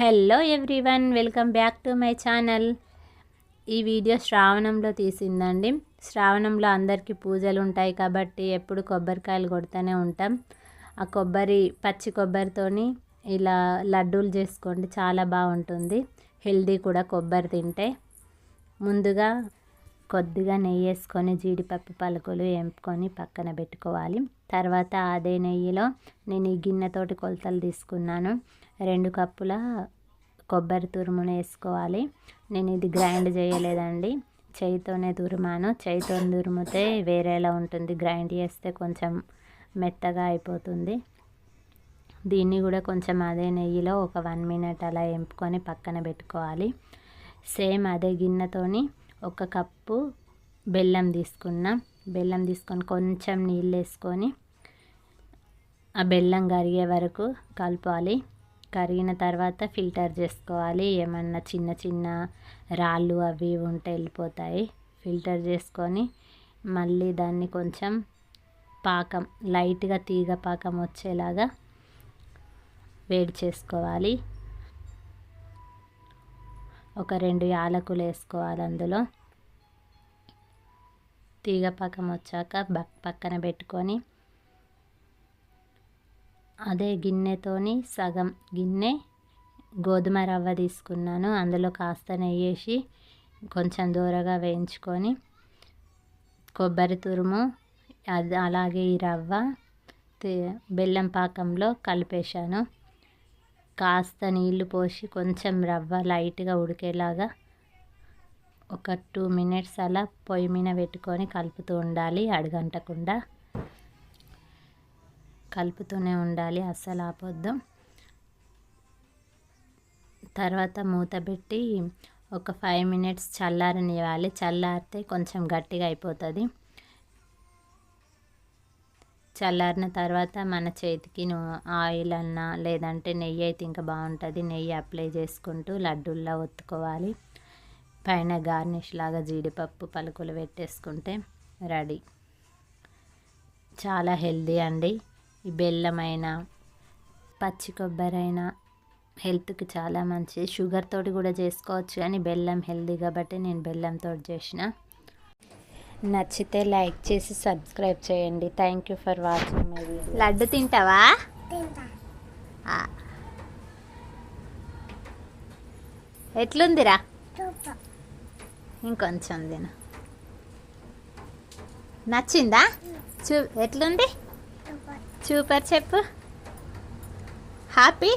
Hello everyone welcome back to my channel. ఈ video శ్రావణంలో తీసిందండి. శ్రావణంలో అందరికీ పూజలు ఉంటాయి కాబట్టి ఎప్పుడు కొబ్బరికాయలు కొడుతూనే ఉంటాం. ఆ కొబ్బరి పచ్చి కొబ్బరితోని ఇలా లడ్డూలు చేసుకోండి చాలా బాగుంటుంది. హెల్దీ కూడా కొబ్బరి తింటే. ముందుగా కొద్దిగా నెయ్యి వేసుకొని జీడిపప్పు పలుకులు ఎంపుకొని పక్కన పెట్టుకోవాలి. తర్వాత అదే నెయ్యిలో నేను ఈ గిన్నెతోటి కొలతలు తీసుకున్నాను. రెండు కప్పుల కొబ్బరి తురుమును వేసుకోవాలి. నేను ఇది గ్రైండ్ చేయలేదండి. చేయితోనే తురిమాను. చేయితో తురిమితే వేరేలా ఉంటుంది. గ్రైండ్ చేస్తే కొంచెం మెత్తగా అయిపోతుంది. దీన్ని కూడా కొంచెం అదే నెయ్యిలో ఒక వన్ మినిట్ అలా ఎంపుకొని పక్కన పెట్టుకోవాలి. సేమ్ అదే గిన్నెతోని ఒక కప్పు బెల్లం తీసుకున్నాం. బెల్లం తీసుకొని కొంచెం నీళ్ళు వేసుకొని ఆ బెల్లం కరిగే వరకు కలపాలి. కరిగిన తర్వాత ఫిల్టర్ చేసుకోవాలి. ఏమన్నా చిన్న చిన్న రాళ్ళు అవి ఉంటే వెళ్ళిపోతాయి. ఫిల్టర్ చేసుకొని మళ్ళీ దాన్ని కొంచెం పాకం లైట్గా తీగ పాకం వచ్చేలాగా వేడి చేసుకోవాలి. ఒక రెండు యాలకులు వేసుకోవాలి అందులో. తీగ పక్కన వచ్చాక పక్కన పెట్టుకొని అదే గిన్నెతోని సగం గిన్నె గోధుమ రవ్వ తీసుకున్నాను. అందులో కాస్త నెయ్యి వేసి కొంచెం దూరగా వేయించుకొని కొబ్బరి తురుము అది అలాగే ఈ రవ్వ బెల్లం పాకంలో కలిపేశాను. కాస్త నీళ్ళు పోసి కొంచెం రవ్వ లైట్గా ఉడికేలాగా ఒక టూ మినిట్స్ అలా పొయ్యి మీద పెట్టుకొని కలుపుతూ ఉండాలి అడగంటకుండా. కలుపుతూనే ఉండాలి అస్సలు ఆపొద్దు. తర్వాత మూత పెట్టి ఒక ఫైవ్ మినిట్స్ చల్లారనివ్వాలి. చల్లారితే కొంచెం గట్టిగా అయిపోతుంది. చల్లారిన తర్వాత మన చేతికి ఆయిల్ అన్నా లేదంటే నెయ్యి అయితే ఇంకా బాగుంటుంది. నెయ్యి అప్లై చేసుకుంటూ లడ్డూల్లా ఒత్తుకోవాలి. పైన గార్నిష్ లాగా జీడిపప్పు పలుకులు పెట్టేసుకుంటే రెడీ. చాలా హెల్దీ అండి. ఈ బెల్లమైన పచ్చి కొబ్బరైనా హెల్త్కి చాలా మంచిది. షుగర్ తోటి కూడా చేసుకోవచ్చు కానీ బెల్లం హెల్దీ కాబట్టి నేను బెల్లంతో చేసిన. నచ్చితే లైక్ చేసి సబ్స్క్రైబ్ చేయండి. Thank you for watching my video laddu తింటావా? ఆ. ఎట్లుందిరా? ఇంకొంచెం తిను. నచ్చిందా? చూ ఎట్లుంది? సూపర్. చెప్పు. హ్యాపీ